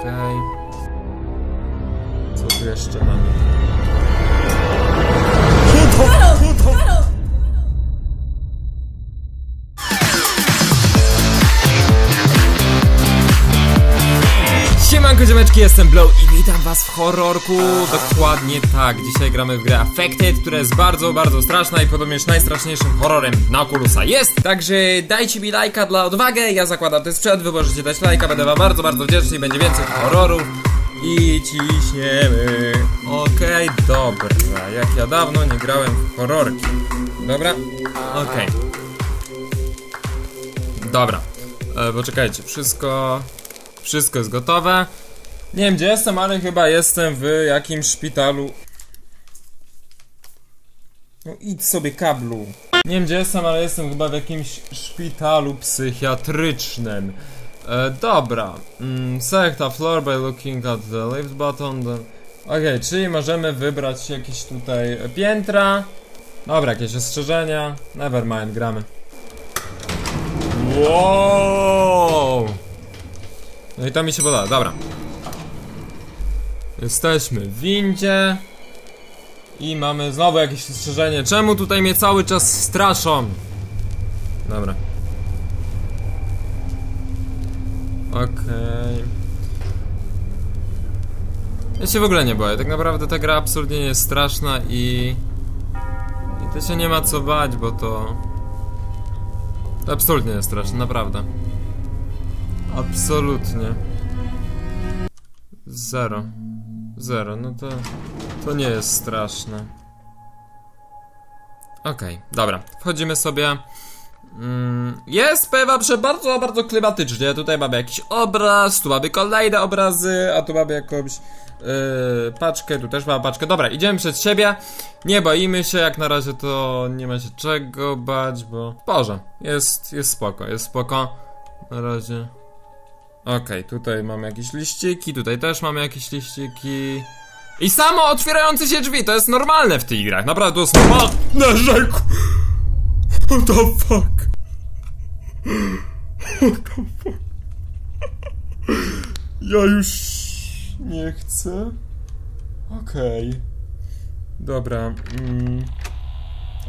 Okej. Co tu jeszcze mamy? Siemanko ziomeczki, jestem Blow i witam was w horrorku. Dokładnie tak, dzisiaj gramy w grę Affected, która jest bardzo, bardzo straszna i podobnież najstraszniejszym horrorem na Oculusa jest. Także dajcie mi lajka dla odwagę, ja zakładam ten sprzęt, wy możecie dać lajka, będę wam bardzo, bardzo wdzięczny będzie więcej horrorów. I ciśniemy. Okej, dobra, jak ja dawno nie grałem w horrorki. Dobra, okej. Dobra, e, poczekajcie, wszystko wszystko jest gotowe. Nie wiem gdzie jestem, ale chyba jestem w jakimś szpitalu. No idź sobie kablu. Nie wiem gdzie jestem, ale jestem chyba w jakimś szpitalu psychiatrycznym. E, dobra. Mm, select a floor by looking at the lift button. Okej, czyli możemy wybrać jakieś tutaj piętra. Dobra, jakieś ostrzeżenia. Nevermind, gramy. Wow! No i to mi się podoba, dobra. Jesteśmy w windzie. I mamy znowu jakieś strzeżenie. Czemu tutaj mnie cały czas straszą? Dobra. Okej. Ja się w ogóle nie boję. Tak naprawdę ta gra absolutnie nie jest straszna i... I to się nie ma co bać, bo to... To absolutnie jest straszne, naprawdę. Absolutnie. Zero. Zero, no to... To nie jest straszne. Okej, dobra. Wchodzimy sobie... Mm, jest, powiem wam, że bardzo, bardzo klimatycznie. Tutaj mamy jakiś obraz, tu mamy kolejne obrazy, a tu mamy jakąś yy, paczkę, tu też mamy paczkę. Dobra, idziemy przed siebie. Nie boimy się, jak na razie to nie ma się czego bać, bo... Boże, jest, jest spoko, jest spoko. Na razie... Okej, tutaj mamy jakieś liściki, tutaj też mamy jakieś liściki. I samo otwierające się drzwi, to jest normalne w tych grach, naprawdę to jest normalne. What the fuck? What the fuck? Ja już nie chcę. Okej. Dobra. Mm.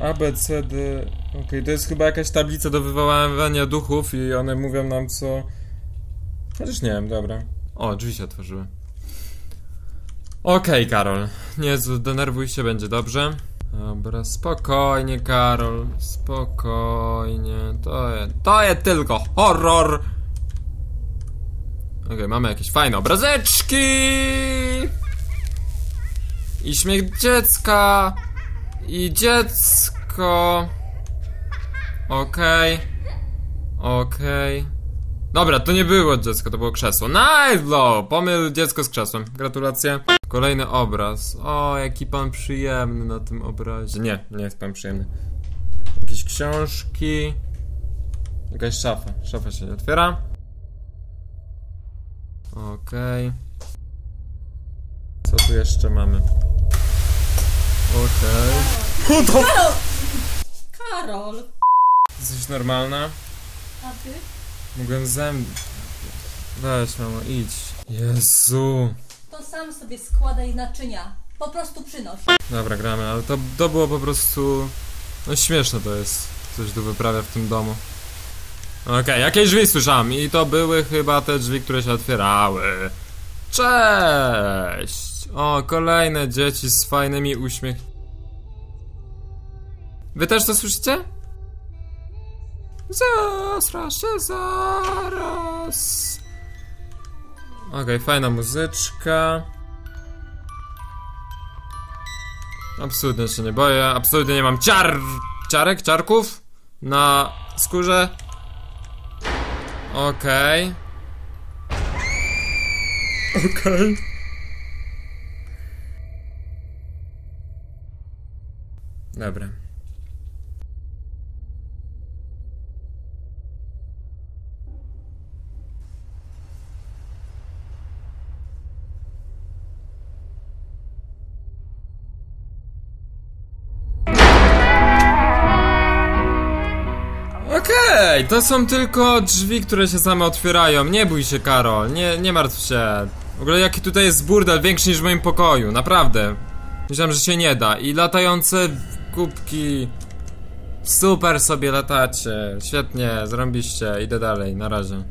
A, B, C, D. Okej, to jest chyba jakaś tablica do wywoływania duchów i one mówią nam co... Chociaż nie wiem, dobra. O, drzwi się otworzyły. Okej, Karol. Nie denerwuj się, będzie dobrze. Dobra, spokojnie, Karol. Spokojnie. To jest, to jest tylko horror. Okej, mamy jakieś fajne obrazeczki. I śmiech dziecka. I dziecko. Okej. Okej. Dobra, to nie było dziecko, to było krzesło. Nice blow! Pomyl dziecko z krzesłem. Gratulacje. Kolejny obraz. O, jaki pan przyjemny na tym obrazie. Nie, nie jest pan przyjemny. Jakieś książki. Jakaś szafa. Szafa się nie otwiera. Okej. Co tu jeszcze mamy? Okej. Okay. to... Karol! Jesteś normalna? A ty? Mogłem zęb... Weź mamo, idź. Jezu. To sam sobie składaj naczynia. Po prostu przynoś. Dobra, gramy, ale to, to było po prostu... No śmieszne to jest, coś tu wyprawia w tym domu. Okej, jakieś drzwi słyszałem i to były chyba te drzwi, które się otwierały. Cześć! O, kolejne dzieci z fajnymi uśmiech... Wy też to słyszycie? Zasra się zaraz. Okej, okay, fajna muzyczka. Absolutnie się nie boję, absolutnie nie mam ciar... ciarek, ciarków na skórze. Okej. Okay. Okej. Okay. Dobra. Okej, to są tylko drzwi, które się same otwierają. Nie bój się, Karol, nie, nie martw się. W ogóle jaki tutaj jest burdel, większy niż w moim pokoju, naprawdę. Myślałem, że się nie da. I latające kubki. Super sobie latacie. Świetnie, zrobiliście. Idę dalej, na razie.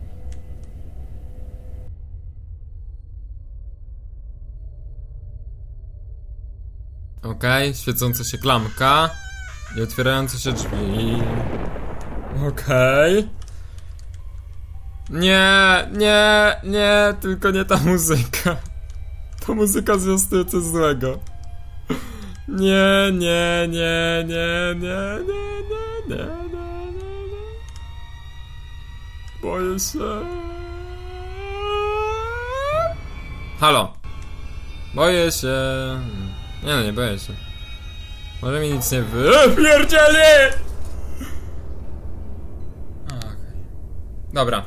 Okej, świecąca się klamka. I otwierające się drzwi. Okej. Nie, nie, nie, tylko nie ta muzyka. To muzyka zwiastuje coś złego. Nie, nie, nie, nie, nie, nie, nie, nie, nie, nie, nie. Boję się. Halo. Boję się. Nie no, nie boję się. Może mi nic nie wy... Pierdzieli! Dobra.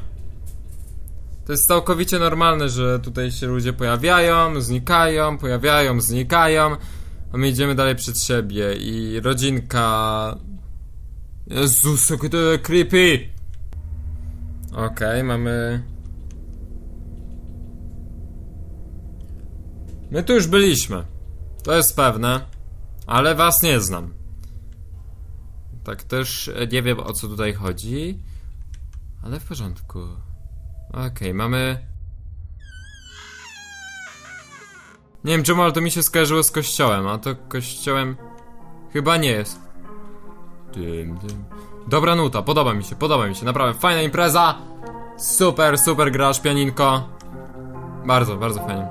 To jest całkowicie normalne, że tutaj się ludzie pojawiają, znikają, pojawiają, znikają. A my idziemy dalej przed siebie i rodzinka... Jezus, jakie to creepy! Okej, mamy... My tu już byliśmy. To jest pewne. Ale was nie znam. Tak też nie wiem o co tutaj chodzi. Ale w porządku. Okej, mamy. Nie wiem czemu, ale to mi się skojarzyło z kościołem, a to kościołem chyba nie jest. Dym, dym. Dobra nuta, podoba mi się, podoba mi się, naprawdę fajna impreza. Super, super grasz pianinko. Bardzo, bardzo fajnie.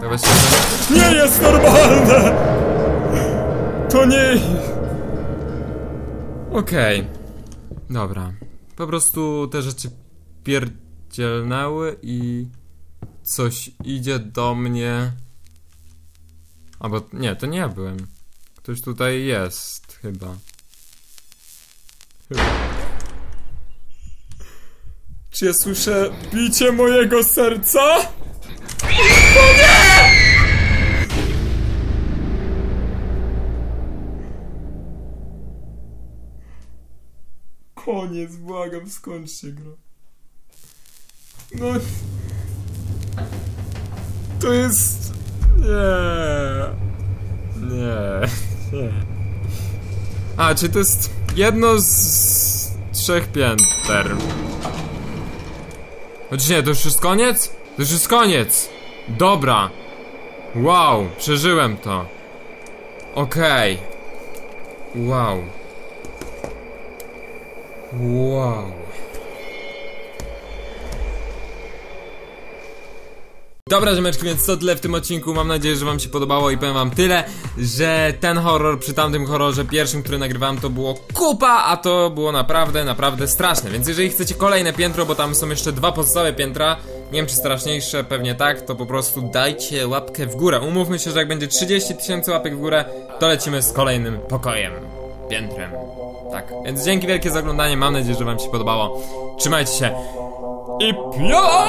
Tak właściwie to nie jest normalne! To nie. Okej. Dobra. Po prostu te rzeczy pierdzielnęły i coś idzie do mnie. Albo nie, to nie ja byłem. Ktoś tutaj jest, chyba. Chyba. Czy ja słyszę bicie mojego serca? Koniec, błagam, skończcie gra. No... To jest... Nie... Nie... Nie... A, czy to jest jedno z trzech pięter? Choć nie, to już jest koniec? To już jest koniec! Dobra! Wow, przeżyłem to. Okej. Wow. Wow. Dobra ziomeczki, więc to tyle w tym odcinku, mam nadzieję, że wam się podobało i powiem wam tyle, że ten horror przy tamtym horrorze pierwszym, który nagrywałem to było kupa, a to było naprawdę, naprawdę straszne, więc jeżeli chcecie kolejne piętro, bo tam są jeszcze dwa pozostałe piętra, nie wiem czy straszniejsze, pewnie tak, to po prostu dajcie łapkę w górę, umówmy się, że jak będzie 30 tysięcy łapek w górę, to lecimy z kolejnym pokojem, piętrem, tak, więc dzięki wielkie za oglądanie, mam nadzieję, że wam się podobało, trzymajcie się. I pio!